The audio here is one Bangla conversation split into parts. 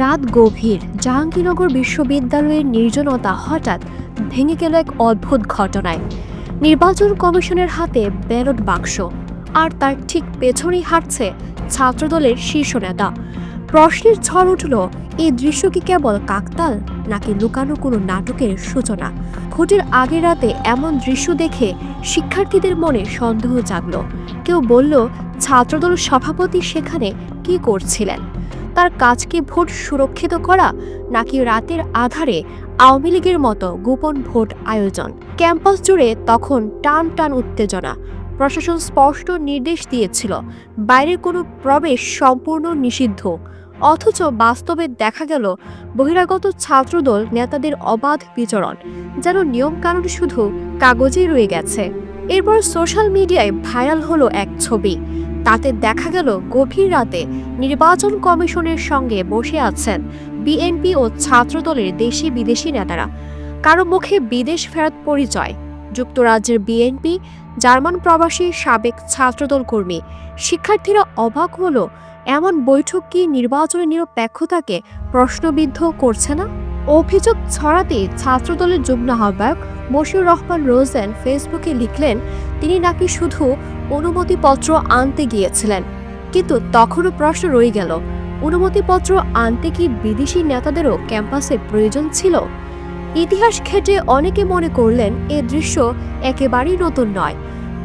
রাত গভীর, জাহাঙ্গীরনগর বিশ্ববিদ্যালয়ের নির্জনতা হঠাৎ ভেঙে গেল এক অদ্ভুত ঘটনায়। নির্বাচন কমিশনের হাতে ব্যালট বাক্স, আর তার ঠিক পেছনেই হাঁটছে ছাত্রদলের শীর্ষ নেতা। প্রশ্নের ঝড় উঠল, এই দৃশ্য কি কেবল কাকতাল, নাকি লুকানো কোনো নাটকের সূচনা? ভোটের আগের রাতে এমন দৃশ্য দেখে শিক্ষার্থীদের মনে সন্দেহ জাগল। কেউ বলল, ছাত্রদল সভাপতি সেখানে কি করছিলেন? তার কাজকে ভোট সুরক্ষিত করা নাকি রাতের আধারে আওয়ামী লীগের মতো গোপন ভোট আয়োজন? ক্যাম্পাস জুড়ে তখন টান টান উত্তেজনা। প্রশাসন স্পষ্ট নির্দেশ দিয়েছিল বাইরের কোনো প্রবেশ সম্পূর্ণ নিষিদ্ধ। অথচ বাস্তবে দেখা গেল, বহিরাগত ছাত্রদল নেতাদের অবাধ বিচরণ, যেন নিয়মকানুন শুধু কাগজেই রয়ে গেছে। এরপর সোশ্যাল মিডিয়ায় ভাইরাল হলো এক ছবি। তাতে দেখা গেল গভীর রাতে নির্বাচন কমিশনের সঙ্গে বসে আছেন বিএনপি ও ছাত্রদলের দেশি বিদেশি নেতারা। কারও মুখে বিদেশ ফেরত পরিচয়, যুক্তরাজ্যের বিএনপি, জার্মান প্রবাসী সাবেক ছাত্রদল কর্মী। শিক্ষার্থীরা অবাক হলো, এমন বৈঠক কি নির্বাচনের নিরপেক্ষতাকে প্রশ্নবিদ্ধ করছে না? অভিযোগ ছড়াতে ছাত্রদলের যুগ্ম আহ্বায়ক মশিউর রহমান রোজেন ফেসবুকে লিখলেন, তিনি নাকি শুধু অনুমতিপত্র আনতে গিয়েছিলেন। কিন্তু তখনও প্রশ্ন রয়ে গেল, অনুমতিপত্র আনতে কি বিদেশি নেতাদেরও ক্যাম্পাসে প্রয়োজন ছিল? ইতিহাস ঘেটে অনেকে মনে করলেন, এ দৃশ্য একেবারেই নতুন নয়।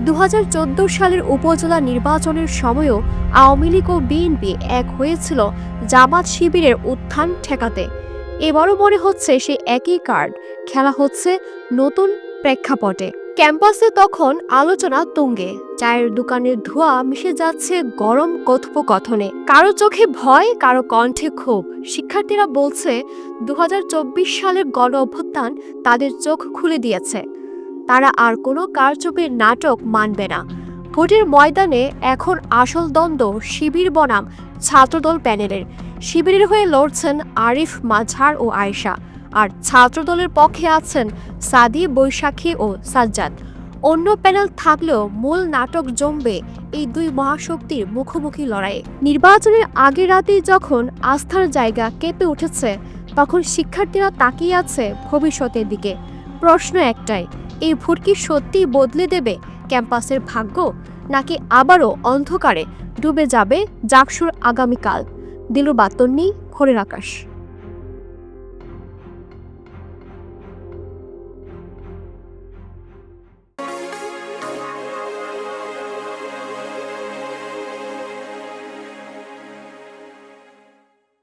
দু সালের উপজেলা নির্বাচনের সময়ও আওয়ামী লীগ ও বিএনপি এক হয়েছিল জামাত শিবিরের উত্থান ঠেকাতে। এবারও মনে হচ্ছে সে একই কার্ড খেলা হচ্ছে নতুন প্রেক্ষাপটে। ক্যাম্পাসে তখন আলোচনা তুঙ্গে। চায়ের দোকানের ধোঁয়া মিশে যাচ্ছে গরম কথোপকথনে। কারও চোখে ভয়, কারও কণ্ঠে ক্ষোভ। শিক্ষার্থীরা বলছে দু হাজার চব্বিশ সালের গণ অভ্যুত্থান তাদের চোখ খুলে দিয়েছে। তারা আর কোনো কারচুপির নাটক মানবে না। ভোটের ময়দানে এখন আসল দ্বন্দ্ব শিবির বনাম ছাত্রদল প্যানেলের। শিবিরের হয়ে লড়ছেন আরিফ মাঝার ও আয়েশা। আর ছাত্রদলের পক্ষে আছেন সাদি, বৈশাখী ও সাজ্জাদ। অন্য প্যানেল থাকলেও মূল নাটক জমবে এই দুই মহাশক্তির মুখোমুখি লড়াইয়ে। নির্বাচনের আগের রাতেই যখন আস্থার জায়গা কেঁপে উঠেছে, তখন শিক্ষার্থীরা তাকিয়ে আছে ভবিষ্যতের দিকে। প্রশ্ন একটাই, এই ভোট কি সত্যিই বদলে দেবে ক্যাম্পাসের ভাগ্য, নাকি আবারও অন্ধকারে ডুবে যাবে জাকসুর আগামীকাল? দিলু নেই খোরের আকাশ।